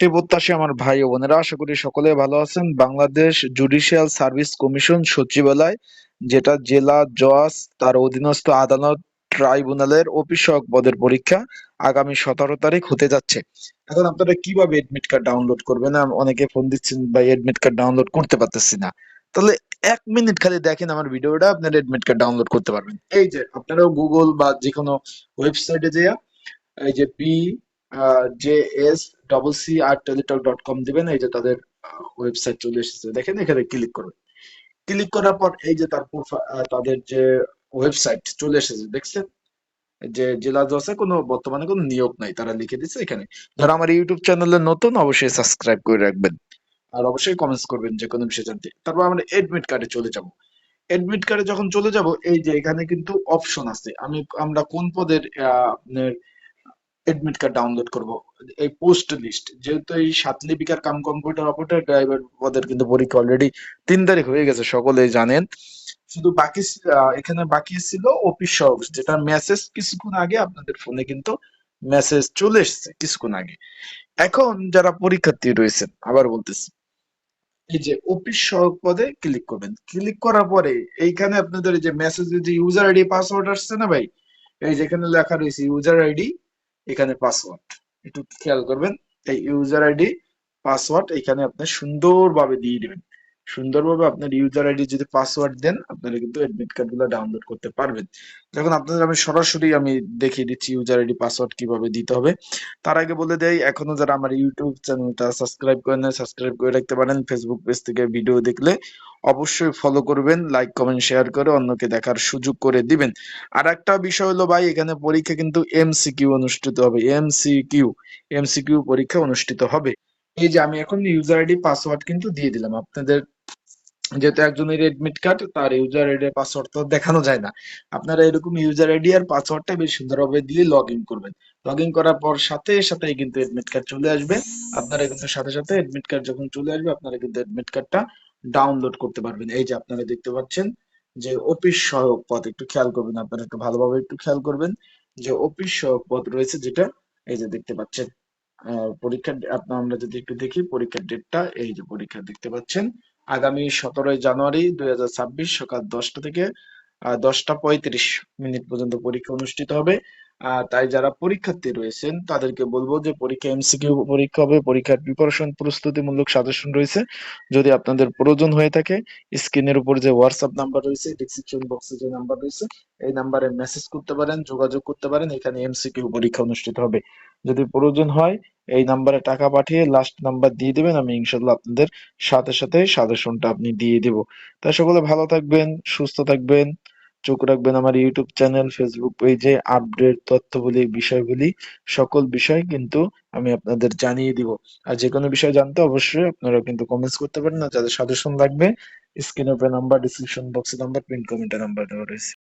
চাকরি প্রত্যাশী আমার ভাই ও বোনেরা, আশা করি সকলে ভালো আছেন। বাংলাদেশ জুডিশিয়াল সার্ভিস কমিশন সচিবালয়, যেটা জেলা জজ, তার অধীনস্থ আদালত, ট্রাইব্যুনালের অফিস সহক পদের পরীক্ষা আগামী সতেরো তারিখ হতে যাচ্ছে। এখন আপনারা কীভাবে এডমিট কার্ড ডাউনলোড করবেন? অনেকে ফোন দিচ্ছেন বা এডমিট কার্ড ডাউনলোড করতে পারতেছি না। তাহলে এক মিনিট খালি দেখেন আমার ভিডিওটা, আপনারা এডমিট কার্ড ডাউনলোড করতে পারবেন। এই যে, আপনারাও গুগল বা যে কোনো ওয়েবসাইটে যেয়া, এই যে P J S double C R Teletalk dot com দিবেন এই যে তাদের ওয়েবসাইট চলে এসেছে। দেখেন এখানে ক্লিক করবেন ক্লিক করার পর এই যে তার তাদের যে ওয়েবসাইট চলে এসেছে দেখছেন? যে জেলা জজে কোনো বর্তমানে কোনো নিয়োগ নাই তারা লিখে দিচ্ছে এখানে। যারা আমার ইউটিউব চ্যানেলে নতুন অবশ্যই সাবস্ক্রাইব করে রাখবেন। আর অবশ্যই কমেন্টস করবেন যে কোনো বিষয় জানতে। তারপর আমরা এডমিট কার্ডে চলে যাব। এডমিট কার্ডে যখন চলে যাব এই যে এখানে কিন্তু অপশন আছে। আমি আমরা কোন পদের আহ, এডমিট কার্ড ডাউনলোড করব। এই পোস্ট লিস্ট যেহেতু এই সাত লিপিকার কাম কম্পিউটার অপারেটর ড্রাইভার পদের কিন্তু পরীক্ষা অলরেডি তিন তারিখ হয়ে গেছে, সকলেই জানেন। শুধু বাকি এখানে বাকি ছিল অফিস সহজ যেটা মেসেজ কিছুক্ষণ আগে আপনাদের ফোনে কিন্তু মেসেজ চলে এসেছে কিছুক্ষণ আগে। এখন যারা পরীক্ষার্থী রয়েছেন, আবার বলতেছি। এই যে অফিস সহক পদে ক্লিক করবেন। ক্লিক করার পরে এইখানে আপনাদের যে মেসেজ যে ইউজার আইডি পাসওয়ার্ড আসছে না ভাই? এই যেখানে লেখা রয়েছে ইউজার আইডি এখানে পাসওয়ার্ড একটু খেয়াল করবেন এই ইউজার আইডি পাসওয়ার্ড এখানে আপনি সুন্দরভাবে দিয়ে দিবেন। সুন্দরভাবে আপনার ইউজার আইডি যদি পাসওয়ার্ড দেন, আপনারা কিন্তু এডমিট কার্ডগুলো ডাউনলোড করতে পারবেন। যখন আপনাদের আমি সরাসরি আমি দেখিয়ে দিচ্ছি ইউজার আইডি পাসওয়ার্ড কীভাবে দিতে হবে। তার আগে বলে দেই, এখনও যারা আমার ইউটিউব চ্যানেলটা সাবস্ক্রাইব করেন না সাবস্ক্রাইব করে রাখতে পারেন। ফেসবুক পেজ থেকে ভিডিও দেখলে অবশ্যই ফলো করবেন লাইক কমেন্ট শেয়ার করে অন্যকে দেখার সুযোগ করে দিবেন। আর একটা বিষয় হলো ভাই, এখানে পরীক্ষা কিন্তু এমসিকিউ অনুষ্ঠিত হবে। এমসিকিউ এমসিকিউ পরীক্ষা অনুষ্ঠিত হবে। এই যে আমি এখন ইউজার আইডি পাসওয়ার্ড কিন্তু দিয়ে দিলাম। আপনাদের যেহেতু একজনের এডমিট কার্ড তার ইউজার আইডি পাসওয়ার্ড তো দেখানো যায় না। আপনারা এরকম ইউজার আইডি আর পাসওয়ার্ডটা বেশ সুন্দরভাবে দিয়ে লগ ইন করবেন। লগ ইন করার পর সাথে সাথে কিন্তু এডমিট কার্ড চলে আসবে। আপনারা কিন্তু সাথে সাথে এডমিট কার্ড যখন চলে আসবে, আপনারা কিন্তু এডমিট কার্ডটা ডাউনলোড করতে পারবেন। এই যে আপনারা দেখতে পাচ্ছেন যে অফিস সহায়ক পদ, একটু খেয়াল করবেন আপনারা, একটু ভালোভাবে একটু খেয়াল করবেন যে অফিস সহায়ক পদ রয়েছে যেটা, এই যে দেখতে পাচ্ছেন। পরীক্ষার আপনার আমরা যদি একটু দেখি, পরীক্ষার ডেটটা এই যে পরীক্ষা দেখতে পাচ্ছেন। আগামী সতেরোই জানুয়ারি দুই হাজার ছাব্বিশ সকাল দশটা থেকে দশটা পঁয়ত্রিশ মিনিট পর্যন্ত পরীক্ষা অনুষ্ঠিত হবে। তাই যারা পরীক্ষার্থী রয়েছেন, তাদেরকে বলব যে পরীক্ষা, এমসিকিউ পরীক্ষা হবে, পরীক্ষার প্রিপারেশন প্রস্তুতিমূলক সাজেশন রয়েছে। যদি আপনাদের প্রয়োজন হয়ে থাকে স্ক্রিনের উপর যে হোয়াটসঅ্যাপ নাম্বার রয়েছে ডিসক্রিপশন বক্সে যে নাম্বার রয়েছে, এই নাম্বারে মেসেজ করতে পারেন, যোগাযোগ করতে পারেন, এখানে এমসিকিউ পরীক্ষা অনুষ্ঠিত হবে। যদি প্রয়োজন হয় এই নাম্বারে টাকা পাঠিয়ে লাস্ট নাম্বার দিয়ে দিবেন, আমি ইনশাল্লাহ আপনাদের সাথে সাথে সাজেশনটা আপনি দিয়ে দিব। তাই সকলে ভালো থাকবেন, সুস্থ থাকবেন, চোখ রাখবেন আমার ইউটিউব চ্যানেল ফেসবুক পেজে আপডেট তথ্যগুলি, বিষয়গুলি, সকল বিষয় কিন্তু আমি আপনাদের জানিয়ে দিব। আর যে কোনো বিষয় জানতে অবশ্যই আপনারা কিন্তু কমেন্টস করতে পারেন না যাদের সাজেশন লাগবে স্ক্রিনের উপরে নাম্বার ডিসক্রিপশন বক্সে নাম্বার পিন কমেন্টে নাম্বার দেওয়া রয়েছে।